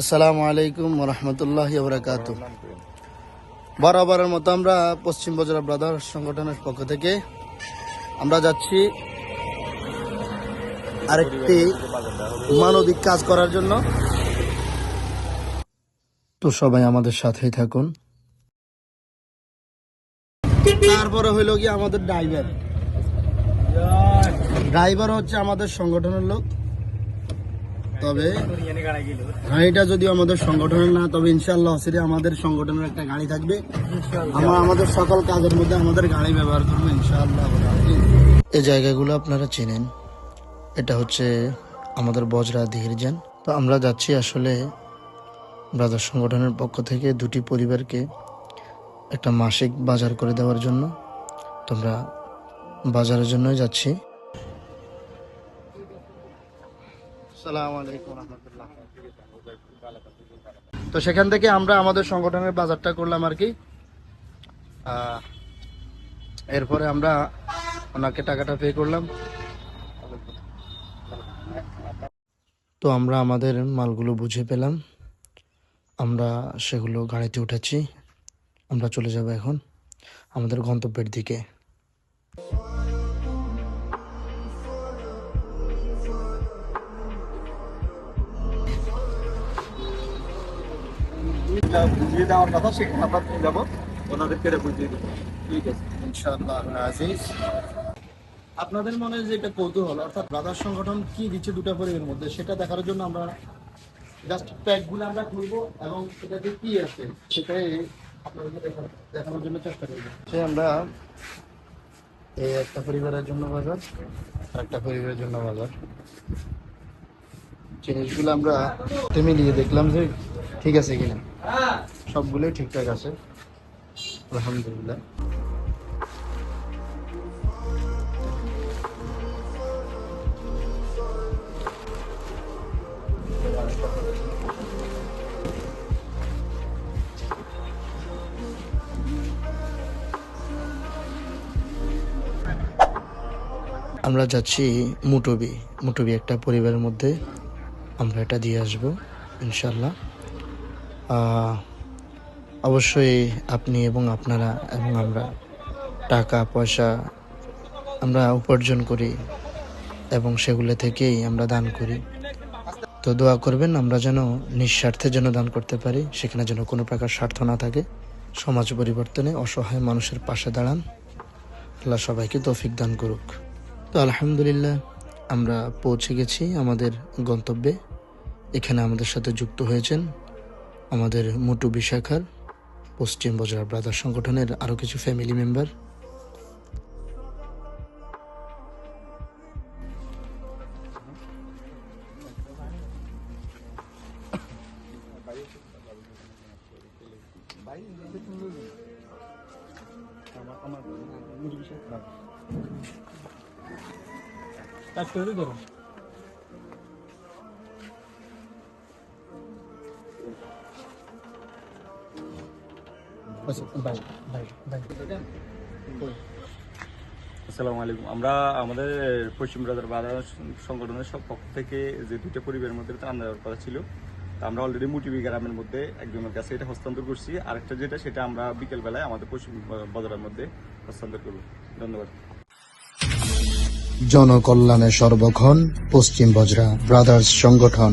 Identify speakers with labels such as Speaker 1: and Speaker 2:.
Speaker 1: আসসালামু আলাইকুম রহমতুল্লাহ বরকাত বরাবরের মতো আমরা পশ্চিম বজরা ব্রাদার সংগঠনের পক্ষ থেকে আমরা যাচ্ছি আরেকটি মানবিক কাজ করার জন্য। তো সবাই আমাদের সাথেই থাকুন। তারপরে হইল গিয়ে আমাদের ড্রাইভার। ড্রাইভার হচ্ছে আমাদের সংগঠনের লোক। তবে গাড়িটা যদি আমাদের সংগঠনের না তবে ইনশাল্লাহ হসিরে আমাদের সংগঠনের একটা গাড়ি থাকবে। আমরা আমাদের সকল কাজের মধ্যে আমাদের গাড়ি ব্যবহার করব ইনশাআল্লাহ এই জায়গাগুলো আপনারা চেনেন। এটা হচ্ছে আমাদের বজরা দিহিরজান। তো আমরা যাচ্ছি আসলে ব্রাদার সংগঠনের পক্ষ থেকে দুটি পরিবারকে একটা মাসিক বাজার করে দেওয়ার জন্য। তোমরা বাজারের জন্যই যাচ্ছি। তো সেখান থেকে আমরা আমাদের সংগঠনের বাজারটা করলাম আর কি। এরপরে আমরা ওনাকে টাকাটা পে করলাম। তো আমরা আমাদের মালগুলো বুঝে পেলাম। আমরা সেগুলো গাড়িতে উঠেছি আমরা চলে যাব এখন আমাদের গন্তব্যের দিকে।
Speaker 2: বুঝিয়ে দেওয়ার কথা সেখানে আমরা নিয়ে যাব ওনাদেরকে এটা বুঝিয়ে দেবো। ঠিক আছে।
Speaker 1: ইনশাআল্লাহ আজিজ আপনাদের মনে যে এটা কৌতূহল অর্থাৎ ব্রাদার সংগঠন কি দিচ্ছে দুটা পরিবারের মধ্যে? সেটা দেখার জন্য আমরা জাস্ট প্যাকগুলো আমরা খুলবো এবং এটাতে কি আছে সেটাই আপনাদেরকে দেখানোর জন্য চেষ্টা করব। সে আমরা এই একটা পরিবারের জন্য বাজার আর একটা পরিবারের জন্য বাজার। জিনিসগুলো আমরা মিলিয়ে দেখলাম যে ঠিক আছে কিনা? সবগুলোই ঠিকঠাক আছে। আলহামদুলিল্লাহ। আমরা যাচ্ছি মুটবি। মুটবি একটা পরিবারের মধ্যে। আমরা এটা দিয়ে আসব ইনশাল্লাহ অবশ্যই আপনি এবং আপনারা এবং আমরা টাকা, পয়সা আমরা উপার্জন করি এবং সেগুলো থেকেই আমরা দান করি। তো দোয়া করবেন, আমরা যেন নিঃস্বার্থে যেন দান করতে পারি, সেখানে যেন কোনো প্রকার স্বার্থ না থাকে। সমাজ পরিবর্তনে অসহায় মানুষের পাশে দাঁড়ান। আল্লাহ সবাইকে তৌফিক দান করুক। তো আলহামদুলিল্লাহ, আমরা পৌঁছে গেছি আমাদের গন্তব্যে। এখানে আমাদের সাথে যুক্ত হয়েছেন আমাদের মোটু বিশাখার পশ্চিম বজরা ব্রাদার সংগঠনের আরও কিছু ফ্যামিলি মেম্বার
Speaker 2: আসসালামু আলাইকুম। আমরা আমাদের পশ্চিম ব্রাদার বাজার সংগঠনের সব পক্ষ থেকে যে দুইটা পরিবারের মধ্যে ত্রাণ দেওয়ার কথা ছিল তা আমরা অলরেডি মুটিবি গ্রামের মধ্যে একজনের কাছে এটা হস্তান্তর করছি। আরেকটা যেটা সেটা আমরা বিকেলবেলায় আমাদের পশ্চিম বাজারের মধ্যে হস্তান্তর করব। ধন্যবাদ।
Speaker 1: জনকল্যাণে সর্বক্ষণ পশ্চিম বজরা ব্রাদার্স সংগঠন।